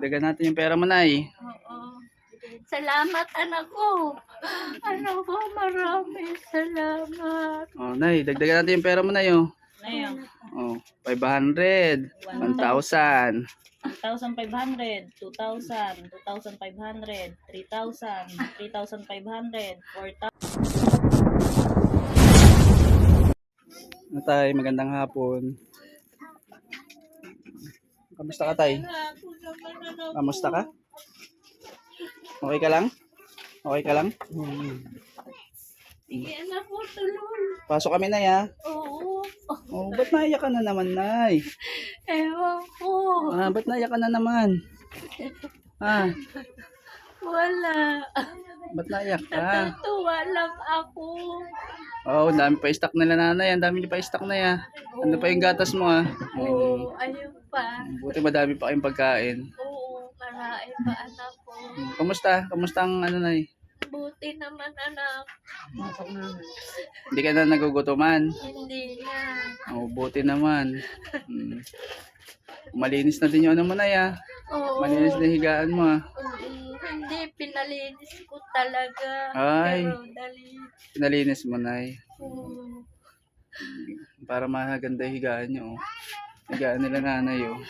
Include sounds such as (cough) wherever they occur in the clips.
Dagdagan natin yung pera mo, Nay. Oo. Salamat anak ko. Anak ko, maraming salamat. Oh, Nay, dagdagan natin yung pera mo, Nay. Oh. Ngayon, Oh, 500, 1,000. 1,500, 2,000, 2,500, 3,000, 3,500, 4,000. Ano magandang hapon. Kamusta ka tay? Kamusta ka? Okay ka lang? Okay ka lang? Sige anak ko, tuloy. Pasok kami na ya. Oo. Oh, ba't naiyak ka na naman, Nay? Ewan ko. Ah, ba't naiyak ka na naman? Ah, Wala. ba't naiyak ka? Natutuwa lang ako. Oh, dami pa stock nila nanay. Ang dami niyo pa stock na ya. Ano pa yung gatas mo ah? Oo, ayun pa. Buti madami pa kayong pagkain. Oo, marami pa anak ko. Kamusta? Kamusta ang ano na Buti naman anak. Hindi ka na nagugutuman. Hindi na. Oh, buti naman. Hmm. Malinis na din yung ano mo na ya. Oo. Malinis na higaan mo ah. Oo, hindi, pinalinis ko talaga. Ay. Pero dali. Pinalinis mo na Oo. Para maganda yung higaan nyo. Oh. Higaan nila nanay oh.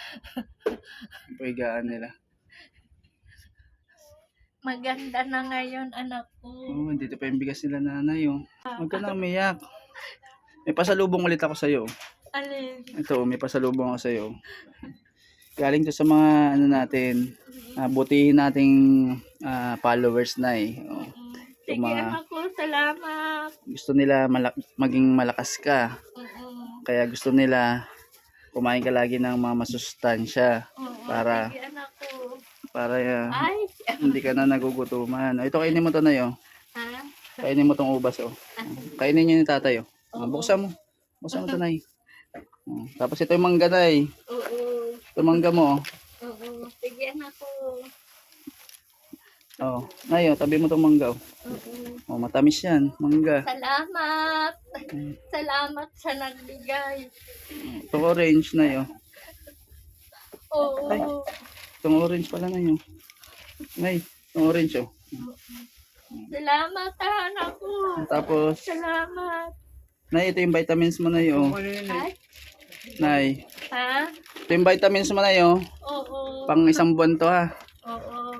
Higaan nila. Maganda na ngayon anak ko. Oh, dito pa yung bigas nila nanay oh. Huwag ka na umiyak. (laughs) May pasalubong ulit ako sa'yo. Alin? Ito, may pasalubong ako sa'yo. Galing to sa mga ano natin, ah, butihin nating ah, followers na eh. Oh. Sige mga- anak ko, salamat. Gusto nila malak- maging malakas ka. Oo. Kaya gusto nila kumain ka lagi ng mga masustansya Oo, Para- Sige anak ko. para ah, Ay, hindi ka na nagugutuman. Oh, ito kainin mo to na yo. ha? Kainin mo tong ubas oh. Kainin niyo ni tatay oh. Oh, buksan mo. Buksan mo to nay. Oh, tapos ito yung mangga nay. Oo. Ito mangga mo. oh. Oo. Sige anak ko. Oh, nay, oh, tabi mo tong mangga. Oh. Oh, matamis yan, mangga. Salamat. Salamat sa nagbigay. Ito orange na yo. Oo. Itong orange pala na yo. Nay, itong orange oh. Salamat anak ko. Tapos, Salamat. nay, ito yung vitamins mo na yo. Ay, Nay, ha? ito yung vitamins mo na yo. Oo. Pang isang buwan to ha.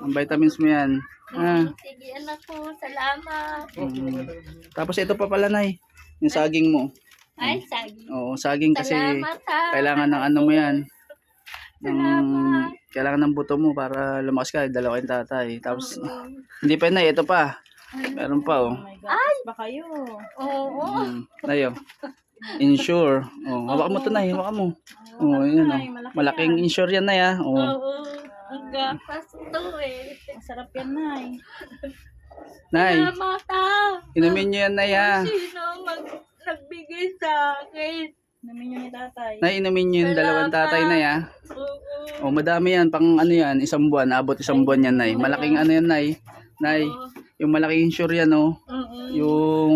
Ang vitamins mo yan. Ah. Sige anak ko. Salamat. Mm. Tapos ito pa pala, Nay. Yung saging mo. Ay, sagi. Oo, saging kasi Salamat ha. kailangan ng ano mo yan. Ng, Salamat. kailangan ng buto mo para lumakas ka. Dalawa yung tatay. Tapos, hindi pa na, ito pa. Meron pa, oh. Oh my gosh, ba kayo? Oo. Mm. Nay, oh. Insure. Oh, hawak mo to, Nay. Hawak mo. Oh, yan, oh. Malaking insure yan, Nay, ah. Oh. Oo. Ang gapas to eh. Masarap yan, Nay. Nay, Salamat ha. inumin nyo yan, Nay, ah. Sino mag nagbigay sa akin? Namin yun ni tatay. Nay, inumin nyo yung dalawang tatay, Nay, ah. Oo. Oh, madami yan. Pang ano yan, isang buwan. Abot isang buwan yan, Nay. Malaking ano yan, Nay. Nay, yung malaking insure yan, oh. Oo. Yung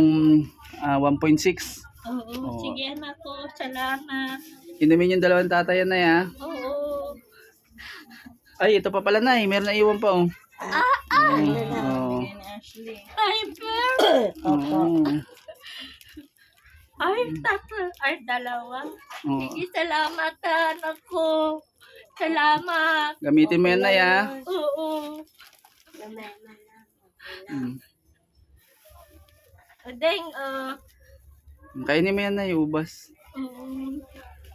ah, 1.6. Oo. Oo. Sige anak ko. Salamat. Inumin yung dalawang tatay yan, Nay, ah. Oo. Ay, ito pa pala, Nay. Meron na iwan pa, oh. Ah, ah. Oh. Ay, pero. Oh. Ay, tatlo. Ay, dalawa. Oh. Sige, salamat ha, anak ko. Salamat. Gamitin mo yan, Nay, ah. Oo. Mm. Deng, uh, Kainin mo yan, Nay. Ubas. oo.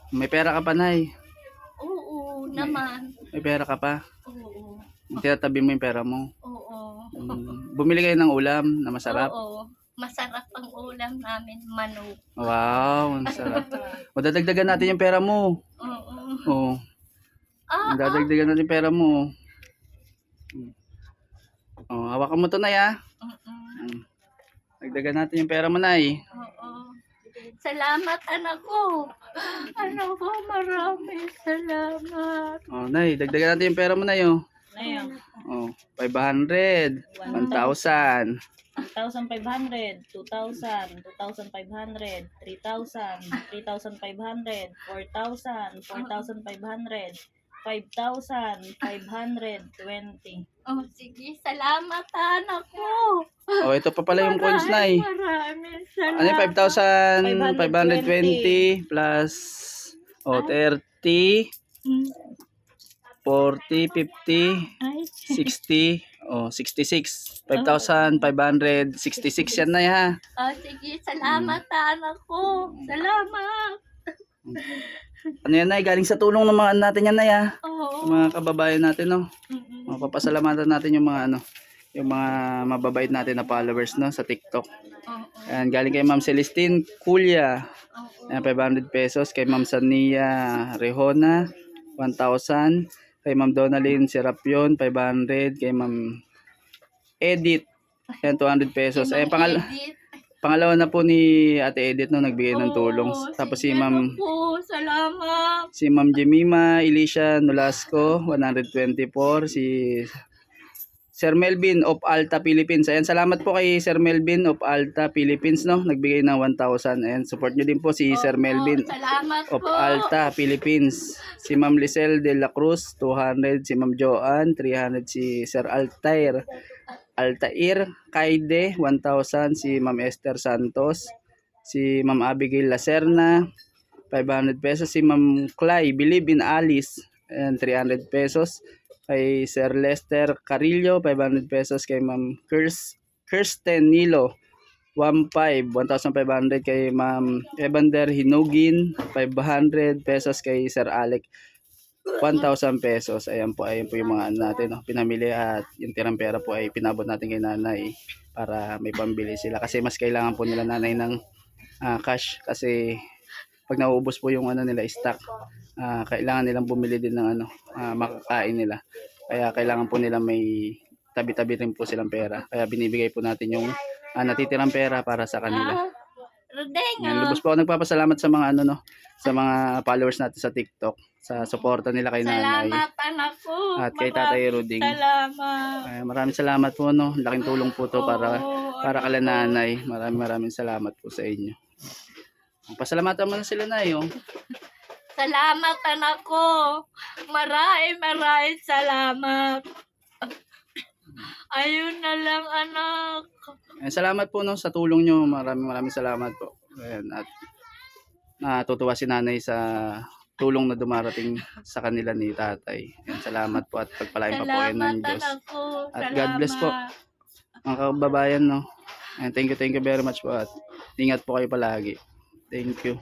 May pera ka pa, Nay. Oo naman. May pera ka pa. Oo. Tinatabi mo yung pera mo. Oo. Mm. Bumili kayo ng ulam na masarap. Oo. Masarap ang ulam namin, manok. Wow, ang sarap. (laughs) O, dadagdagan natin yung pera mo. Oo. Oo. Ah, Dadagdagan natin yung pera mo. Mm. Oh, hawakan mo to, Nay, ah. oo. Dagdagan natin yung pera mo, Nay. Oo. Salamat, anak ko. Anak ko, maraming salamat. Oh, Nay, dagdagan natin yung pera mo, Nay, oh. Ngayon, Oh, 500, 1,000. 1,500, 2,000, 2,500, 3,000, 3,500, 4,000, 4,500, 5,520. Oh, sige, salamat anak ko. Oh, ito pa pala yung coins na eh. Maraming Ano yung salamat. 5,520 plus oh, 30, Mm. 40, 50, Ay, 60, oh, 66. 5,566 yan na ha. oh, sige, salamat anak ko. Salamat. Ano yan na galing sa tulong ng mga ano natin yan na ha. Oo. Mga kababayan natin no. Mm-mm. Mapapasalamatan natin yung mga ano, yung mga mababait natin na followers no sa TikTok. Oo. Ayan, galing kay Ma'am Celestine Kulia. Oo. Ayan, 500 pesos. Kay Ma'am Sania Rehona, 1,000. Kay Ma'am Donalyn Serapion, 500. Kay Ma'am Edith, ayan, 200 pesos. Ayan, pangal Edith. Pangalawa na po ni Ate Edith no, nagbigay ng Oo, tulong. Tapos si sige, Ma'am ko, salamat. si Ma'am Jemima Elisha Nolasco 124 si Sir Melvin of Alta Philippines. Ayan, salamat po kay Sir Melvin of Alta Philippines no, nagbigay ng 1,000. Ayan, support niyo din po si Sir Oo, Melvin Salamat of po. Alta Philippines. Si Ma'am Lisel de la Cruz 200, si Ma'am Joanne 300, si Sir Altair Altair Kaide 1,000, si Ma'am Esther Santos, si Ma'am Abigail Lacerna 500 pesos, si Ma'am Clay Believe in Alice and 300 pesos, kay Sir Lester Carillo 500 pesos, kay Ma'am Kirs Kirsten Nilo 1,500, 1,500 kay Ma'am Evander Hinugin 500 pesos. Kay Sir Alec 1,000 pesos. Ayan po, ayan po yung mga ano natin, no? pinamili at yung tirang pera po ay pinabot natin kay nanay para may pambili sila. Kasi mas kailangan po nila nanay ng ah, cash kasi pag nauubos po yung ano nila stock, ah, kailangan nilang bumili din ng ano, ah, makakain nila. Kaya kailangan po nila may tabi-tabi rin po silang pera. Kaya binibigay po natin yung ah, natitirang pera para sa kanila. Rodeng, Yan, ah. lubos po ako nagpapasalamat sa mga ano no, sa mga followers natin sa TikTok, sa suporta nila kay nanay Salamat anak ko. at kay Tatay Ruding. Salamat. Ay, maraming salamat po no, laking tulong po to para Oo, para kala nanay. Maraming maraming salamat po sa inyo. Pasalamatan mo na sila na oh. Salamat anak ko. Maraming maraming salamat. Ayun na lang anak. Ay, salamat po no sa tulong nyo. Maraming maraming salamat po. Ayan, at natutuwa si nanay sa tulong na dumarating sa kanila ni tatay. Ayan, salamat po at pagpalain pa po kayo ng Diyos. ko. At God bless po. Mga kababayan, no? And thank you, thank you very much po at ingat po kayo palagi. Thank you.